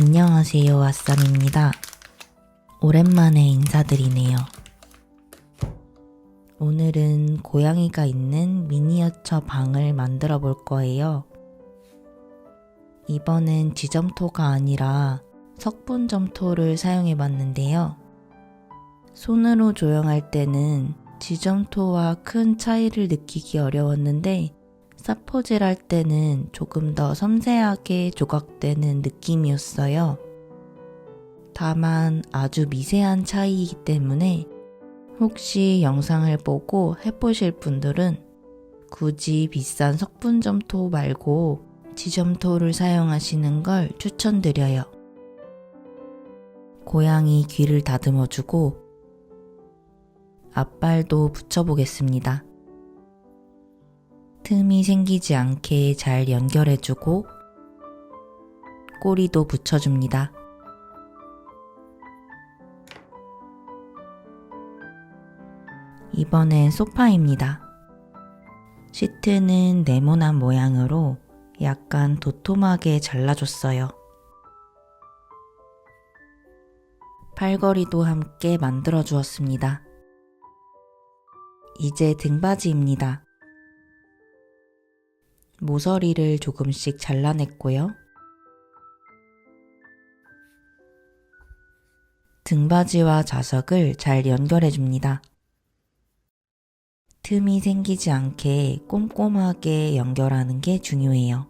안녕하세요, 아쌈입니다. 오랜만에 인사드리네요. 오늘은 고양이가 있는 미니어처 방을 만들어 볼 거예요. 이번엔 지점토가 아니라 석분 점토를 사용해 봤는데요. 손으로 조형할 때는 지점토와 큰 차이를 느끼기 어려웠는데 사포질 할 때는 조금 더 섬세하게 조각되는 느낌이었어요. 다만 아주 미세한 차이이기 때문에 혹시 영상을 보고 해보실 분들은 굳이 비싼 석분점토 말고 지점토를 사용하시는 걸 추천드려요. 고양이 귀를 다듬어주고 앞발도 붙여보겠습니다. 틈이 생기지 않게 잘 연결해주고 꼬리도 붙여줍니다. 이번엔 소파입니다. 시트는 네모난 모양으로 약간 도톰하게 잘라줬어요. 팔걸이도 함께 만들어 주었습니다. 이제 등받이입니다. 모서리를 조금씩 잘라냈고요. 등받이와 자석을 잘 연결해 줍니다. 틈이 생기지 않게 꼼꼼하게 연결하는 게 중요해요.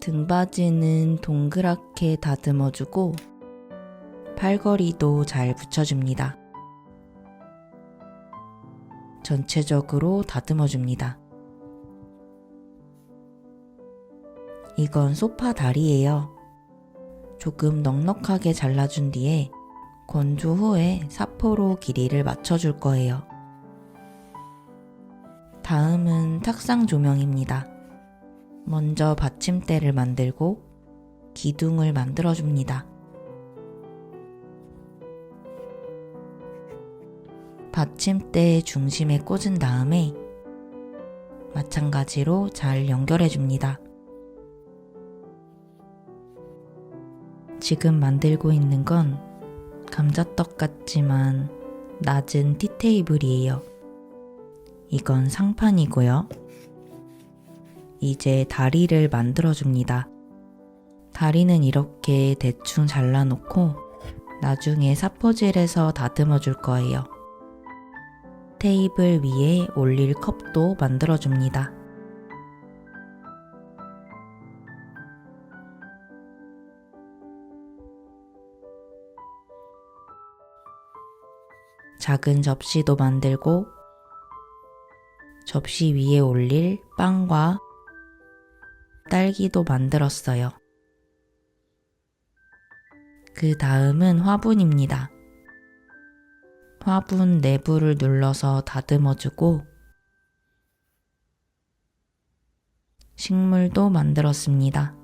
등받이는 동그랗게 다듬어주고 팔걸이도 잘 붙여줍니다. 전체적으로 다듬어 줍니다. 이건 소파 다리예요. 조금 넉넉하게 잘라준 뒤에 건조 후에 사포로 길이를 맞춰줄 거예요. 다음은 탁상 조명입니다. 먼저 받침대를 만들고 기둥을 만들어줍니다. 받침대 중심에 꽂은 다음에 마찬가지로 잘 연결해 줍니다. 지금 만들고 있는 건 감자떡 같지만 낮은 티테이블이에요. 이건 상판이고요. 이제 다리를 만들어 줍니다. 다리는 이렇게 대충 잘라놓고 나중에 사포질해서 다듬어 줄 거예요. 테이블 위에 올릴 컵도 만들어 줍니다. 작은 접시도 만들고 접시 위에 올릴 빵과 딸기도 만들었어요. 그 다음은 화분입니다. 화분 내부를 눌러서 다듬어주고 식물도 만들었습니다.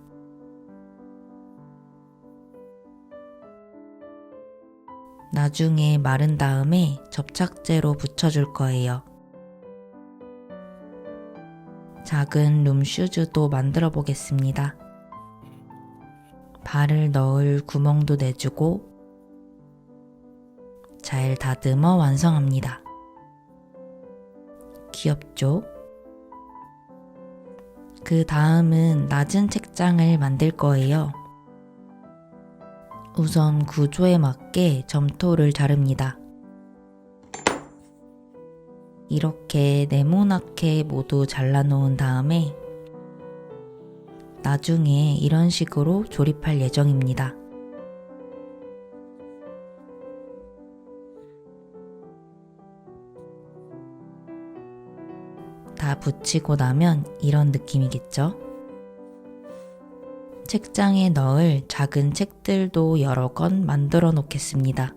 나중에 마른 다음에 접착제로 붙여줄 거예요. 작은 룸슈즈도 만들어 보겠습니다. 발을 넣을 구멍도 내주고 잘 다듬어 완성합니다. 귀엽죠? 그 다음은 낮은 책장을 만들 거예요. 우선 구조에 맞게 점토를 자릅니다. 이렇게 네모나게 모두 잘라놓은 다음에 나중에 이런 식으로 조립할 예정입니다. 다 붙이고 나면 이런 느낌이겠죠? 책장에 넣을 작은 책들도 여러 권 만들어 놓겠습니다.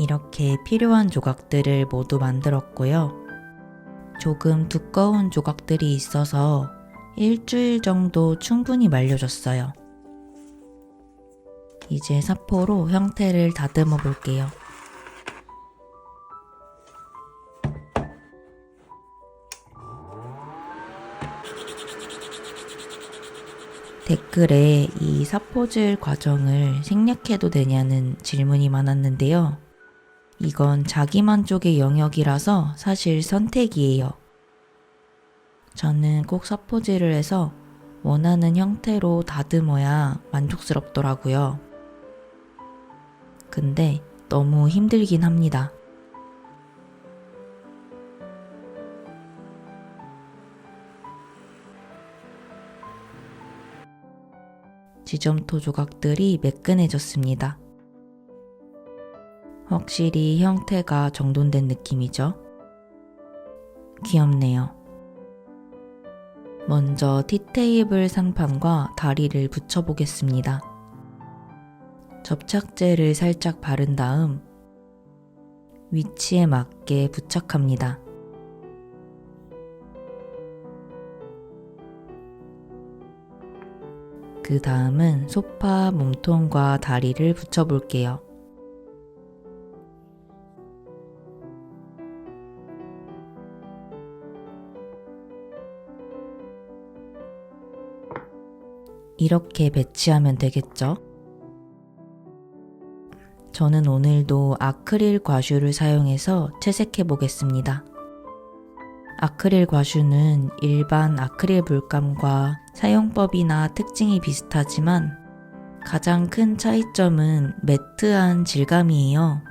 이렇게 필요한 조각들을 모두 만들었고요. 조금 두꺼운 조각들이 있어서 일주일 정도 충분히 말려줬어요. 이제 사포로 형태를 다듬어 볼게요. 댓글에 이 사포질 과정을 생략해도 되냐는 질문이 많았는데요. 이건 자기만족의 영역이라서 사실 선택이에요. 저는 꼭 사포질을 해서 원하는 형태로 다듬어야 만족스럽더라고요. 근데 너무 힘들긴 합니다. 지점토 조각들이 매끈해졌습니다. 확실히 형태가 정돈된 느낌이죠? 귀엽네요. 먼저 티테이블 상판과 다리를 붙여보겠습니다. 접착제를 살짝 바른 다음 위치에 맞게 부착합니다. 그 다음은 소파 몸통과 다리를 붙여볼게요. 이렇게 배치하면 되겠죠? 저는 오늘도 아크릴 과슈를 사용해서 채색해 보겠습니다. 아크릴 과슈는 일반 아크릴 물감과 사용법이나 특징이 비슷하지만 가장 큰 차이점은 매트한 질감이에요.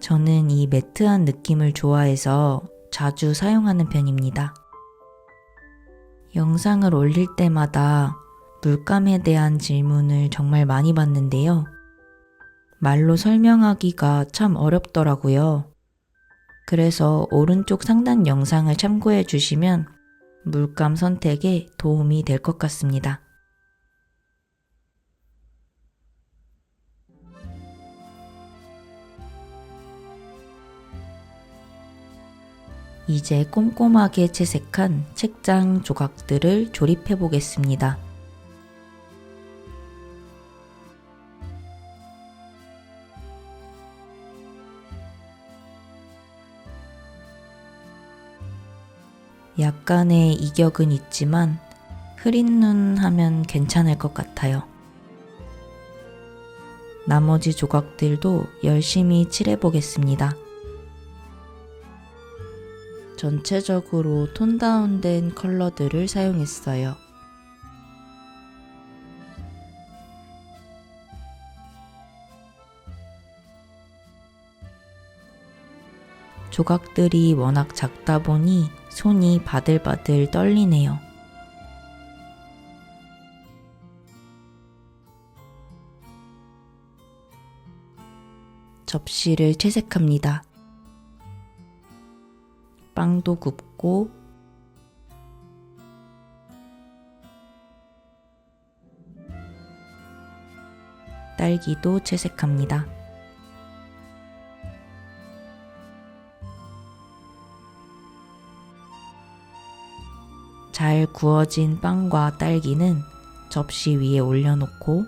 저는 이 매트한 느낌을 좋아해서 자주 사용하는 편입니다. 영상을 올릴 때마다 물감에 대한 질문을 정말 많이 받는데요. 말로 설명하기가 참 어렵더라고요. 그래서 오른쪽 상단 영상을 참고해 주시면 물감 선택에 도움이 될 것 같습니다. 이제 꼼꼼하게 채색한 책장 조각들을 조립해 보겠습니다. 약간의 이격은 있지만 흐린 눈 하면 괜찮을 것 같아요. 나머지 조각들도 열심히 칠해 보겠습니다. 전체적으로 톤 다운된 컬러들을 사용했어요. 조각들이 워낙 작다 보니 손이 바들바들 떨리네요. 접시를 채색합니다. 빵도 굽고 딸기도 채색합니다. 잘 구워진 빵과 딸기는 접시 위에 올려놓고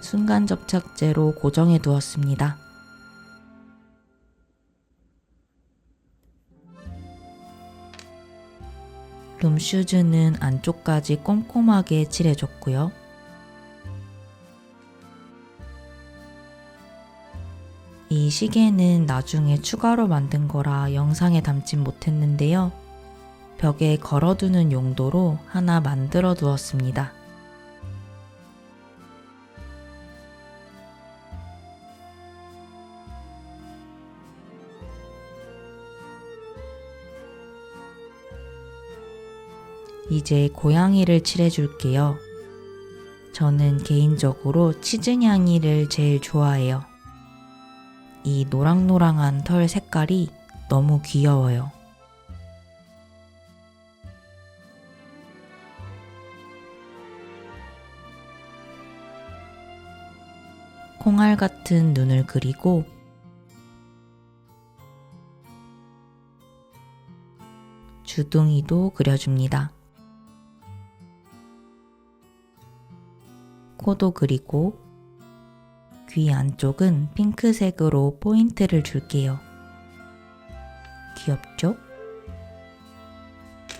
순간 접착제로 고정해 두었습니다. 룸슈즈는 안쪽까지 꼼꼼하게 칠해줬고요. 이 시계는 나중에 추가로 만든 거라 영상에 담진 못했는데요. 벽에 걸어두는 용도로 하나 만들어 두었습니다. 이제 고양이를 칠해줄게요. 저는 개인적으로 치즈냥이를 제일 좋아해요. 이 노랑노랑한 털 색깔이 너무 귀여워요. 콩알 같은 눈을 그리고 주둥이도 그려줍니다. 코도 그리고 귀 안쪽은 핑크색으로 포인트를 줄게요. 귀엽죠?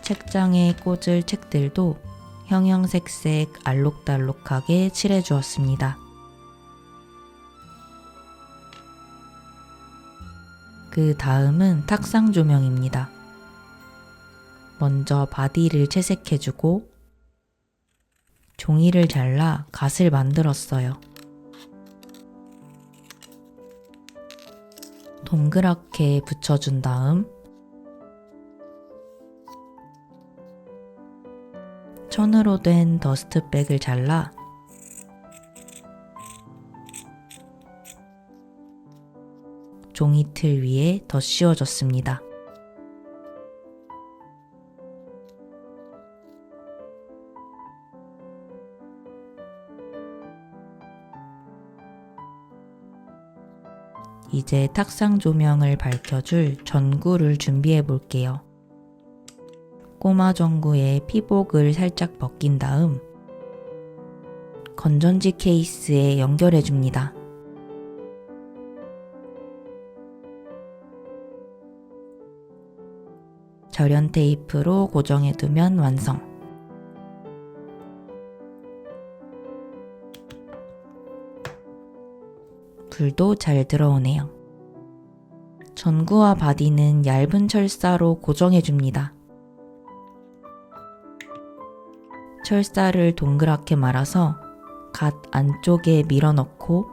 책장에 꽂을 책들도 형형색색 알록달록하게 칠해 주었습니다. 그 다음은 탁상 조명입니다. 먼저 바디를 채색해주고 종이를 잘라 갓을 만들었어요. 동그랗게 붙여준 다음 천으로 된 더스트백을 잘라 종이틀 위에 더 씌워줬습니다. 이제 탁상 조명을 밝혀줄 전구를 준비해 볼게요. 꼬마 전구에 피복을 살짝 벗긴 다음 건전지 케이스에 연결해 줍니다. 절연 테이프로 고정해 두면 완성. 불도 잘 들어오네요. 전구와 바디는 얇은 철사로 고정해 줍니다. 철사를 동그랗게 말아서 갓 안쪽에 밀어 넣고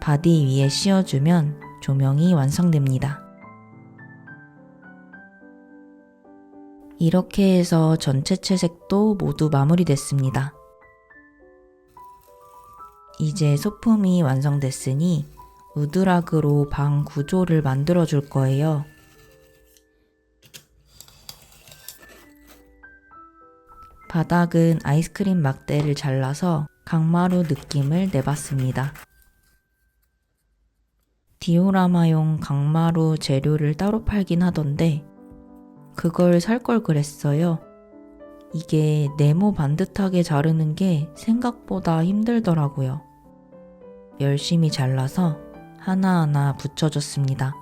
바디 위에 씌워주면 조명이 완성됩니다. 이렇게 해서 전체 채색도 모두 마무리됐습니다. 이제 소품이 완성됐으니 우드락으로 방 구조를 만들어 줄 거예요. 바닥은 아이스크림 막대를 잘라서 강마루 느낌을 내봤습니다. 디오라마용 강마루 재료를 따로 팔긴 하던데 그걸 살 걸 그랬어요. 이게 네모 반듯하게 자르는 게 생각보다 힘들더라고요. 열심히 잘라서 하나하나 붙여줬습니다.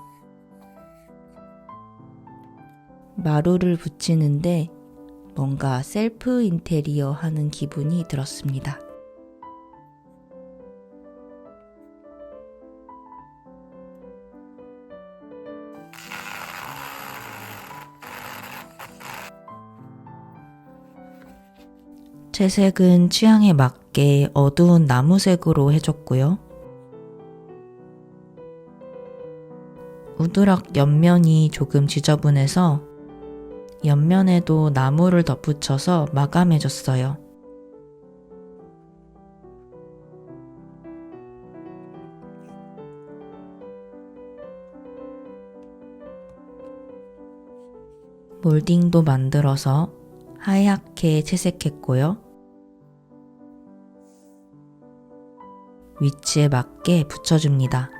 마루를 붙이는데 뭔가 셀프 인테리어 하는 기분이 들었습니다. 채색은 취향에 맞게 어두운 나무색으로 해줬고요. 우드락 옆면이 조금 지저분해서 옆면에도 나무를 덧붙여서 마감해줬어요. 몰딩도 만들어서 하얗게 채색했고요. 위치에 맞게 붙여줍니다.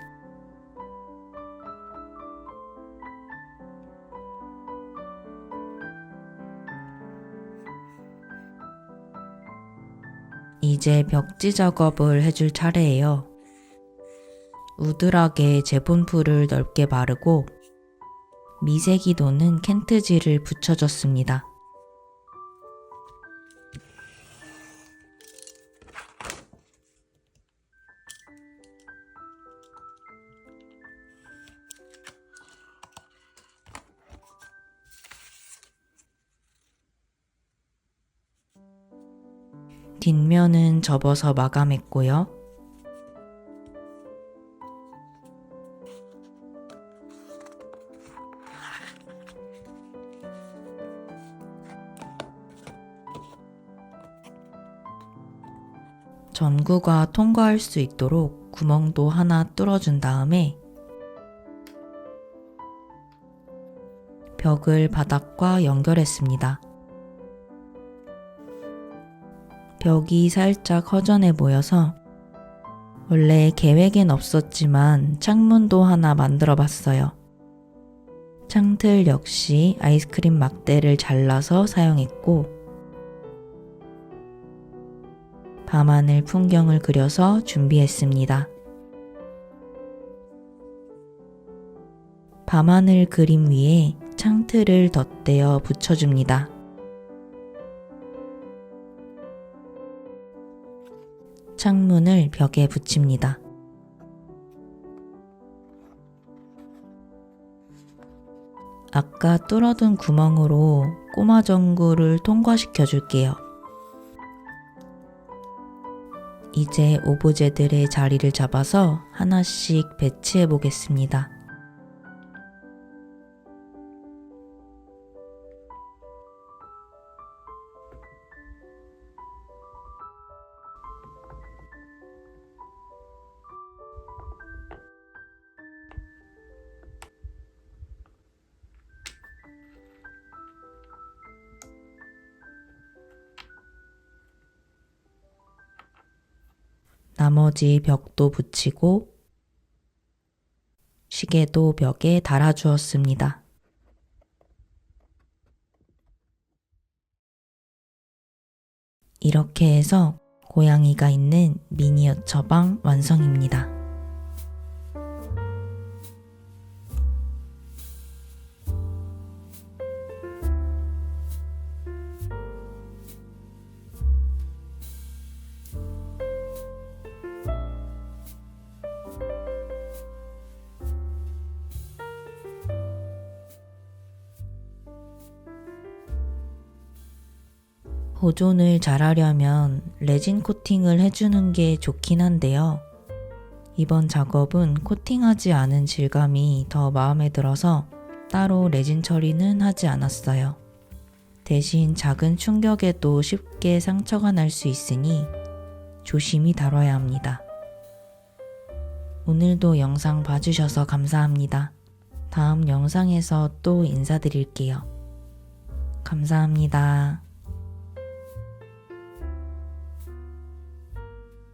이제 벽지 작업을 해줄 차례예요. 우드락에 제본풀을 넓게 바르고 미세기 도는 켄트지를 붙여줬습니다. 뒷면은 접어서 마감했고요. 전구가 통과할 수 있도록 구멍도 하나 뚫어준 다음에 벽을 바닥과 연결했습니다. 벽이 살짝 허전해 보여서 원래 계획엔 없었지만 창문도 하나 만들어 봤어요. 창틀 역시 아이스크림 막대를 잘라서 사용했고 밤하늘 풍경을 그려서 준비했습니다. 밤하늘 그림 위에 창틀을 덧대어 붙여줍니다. 창문을 벽에 붙입니다. 아까 뚫어둔 구멍으로 꼬마 전구를 통과시켜 줄게요. 이제 오브제들의 자리를 잡아서 하나씩 배치해 보겠습니다. 나머지 벽도 붙이고 시계도 벽에 달아주었습니다. 이렇게 해서 고양이가 있는 미니어처 방 완성입니다. 보존을 잘하려면 레진 코팅을 해주는 게 좋긴 한데요. 이번 작업은 코팅하지 않은 질감이 더 마음에 들어서 따로 레진 처리는 하지 않았어요. 대신 작은 충격에도 쉽게 상처가 날 수 있으니 조심히 다뤄야 합니다. 오늘도 영상 봐주셔서 감사합니다. 다음 영상에서 또 인사드릴게요. 감사합니다.